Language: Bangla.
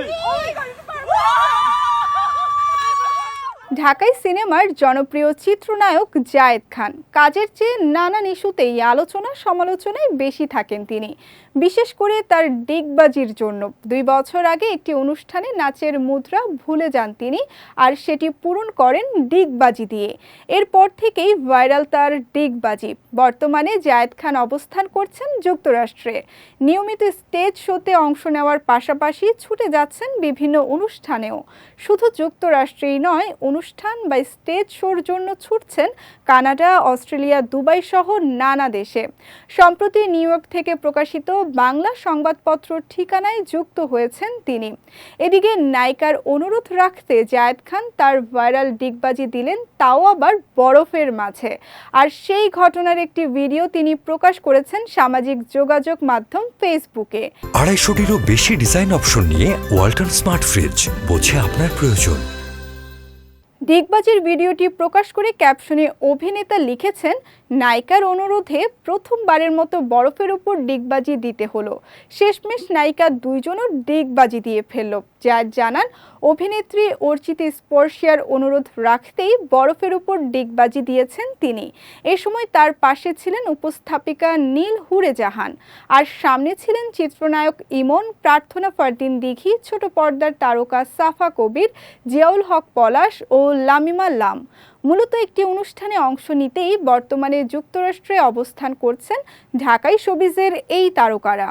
哎呀 ঢাকাই সিনেমার জনপ্রিয় চিত্রনায়ক জায়েদ খান। কাজের চেয়ে নানান ইস্যুতেই আলোচনা, সমালোচনায় বেশি থাকেন তিনি। বিশেষ করে তার ডিগবাজির জন্য। দুই বছর আগে একটি অনুষ্ঠানে নাচের মুদ্রা ভুলে যান তিনি আর সেটি পূরণ করেন ডিগবাজি দিয়ে। এরপর থেকেই ভাইরাল তার ডিগবাজি। বর্তমানে জায়েদ খান অবস্থান করছেন যুক্তরাষ্ট্রে। নিয়মিত স্টেজ শোতে অংশ নেওয়ার পাশাপাশি ছুটে যাচ্ছেন বিভিন্ন অনুষ্ঠানেও। শুধু যুক্তরাষ্ট্রেই নয়, অনুষ্ঠান বা স্টেজ শোর জন্য ছুটছেন কানাডা, অস্ট্রেলিয়া, দুবাই সহ নানা দেশে। সম্প্রতি নিউ ইয়র্ক থেকে প্রকাশিত বাংলা সংবাদপত্র ঠিকানায় যুক্ত হয়েছেন তিনি। এদিকে নায়িকার অনুরোধ রাখতে জায়েদ খান তার ভাইরাল ডিগবাজি দিলেন, তাও আবার বরফের মাঝে। আর সেই ঘটনার একটি ভিডিও তিনি প্রকাশ করেছেন সামাজিক যোগাযোগ মাধ্যম ফেসবুকে। আড়াইশোটিরও বেশি ডিজাইন অপশন নিয়ে ওয়ালটন স্মার্ট ফ্রিজ, বোঝে আপনার প্রয়োজন। ডিগবাজির ভিডিওটি প্রকাশ করে ক্যাপশনে অভিনেতা লিখেছেন, নায়িকার অনুরোধে প্রথমবারের মতো বরফের উপর ডিগবাজি দিতে হলো। শেষমেশ নায়িকা দুইজনও ডিগবাজি দিয়ে ফেলল, যার জানান, অভিনেত্রী অর্চিত স্পর্শিয়ার অনুরোধ রাখতেই বরফের উপর ডিগবাজি দিয়েছেন তিনি। এ সময় তার পাশে ছিলেন উপস্থাপিকা নীল হুরে জাহান। আর সামনে ছিলেন চিত্রনায়ক ইমন, প্রার্থনা ফারদিন দিঘি, ছোট পর্দার তারকা সাফা কবির, জিয়াউল হক পলাশ ও লামিমা লাম মূলত একটি অনুষ্ঠানে অংশ নিতেই বর্তমানে যুক্তরাষ্ট্রে অবস্থান করছেন ঢাকাই শোবিজের এই তারকারা।